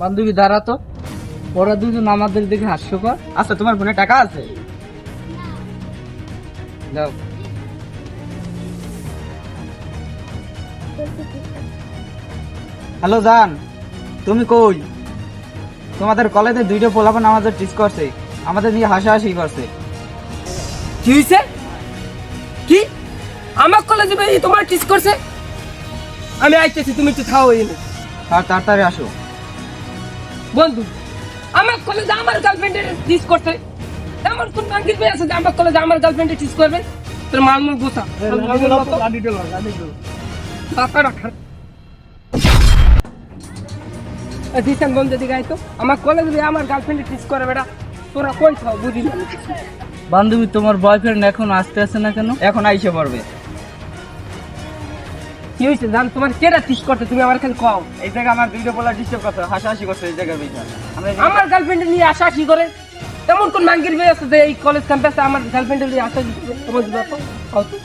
বান্ধবী দাঁড়াতো ওরা দুজন আমাদের দিকে হাস্যকর। আচ্ছা তোমার ফোনে টাকা আছে? যাও হ্যালো জান তুমি কই? তোমাদের কলেজে দুইটা পোলাপান আমাদের টিস করছে। আমাদের নিয়ে হাসাহাসি করছে। কি হয়েছে কি? আমার কলেজে ভাই তোমার টিস করছে? আমি আইতেছি তুমি একটু থাও এনে আর তাড়াতাড়ি আসো। বন্ধু আমার কলেজে আমার গার্লফ্রেন্ডের টিস করছে। এমন কোন বাঙ্গির মেয়ে আছে যে আমার কলেজে আমার গার্লফ্রেন্ডের টিস করবে? তোর মালমুল গোসা দিশান বন্ধু দিকে আইতো আমার কলেজে আমার গার্লফ্রেন্ডের টিস করে বেটা তোরা কই থাও বুঝি না। বান্ধবী তোমার বয়ফ্রেন্ড এখন আসতে আসে না কেন? এখন আইসে পড়বে। কি হয়েছে জান তোমার কেরা টিস করতে তুমি আমার খালি কও। এই জায়গায় আমার দুইটা পোলা ডিস্টার্ব করছে হাসাহাসি করছে এই জায়গায় বেশি আমার গার্লফ্রেন্ড নিয়ে কি করে? এমন কোন মাঙ্গির মেয়ে আছে যে এই কলেজ ক্যাম্পাসে আমার গার্লফ্রেন্ড নিয়ে করে তোমার।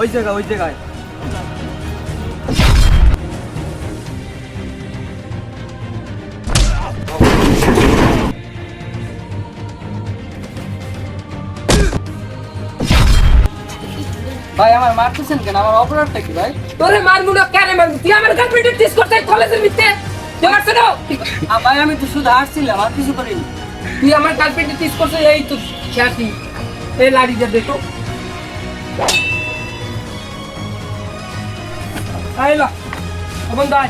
ওই জায়গায় ওই জায়গায়। ভাই আমার মারতেছেন কেন? আমার অপরাধটা কি ভাই? তোরে মারমু না কেন মার তুই আমার গার্লফ্রেন্ডের টিস করতে কলেজের মিথ্যে তোমার শোনো ভাই আমি তো শুধু আসছিলাম আর কিছু করিনি। তুই আমার গার্লফ্রেন্ডের টিস করছ এই তো খ্যাতি। এই লাড়ি যা দেখো। আইলা ওমন দাই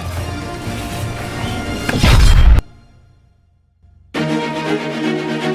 Thank you.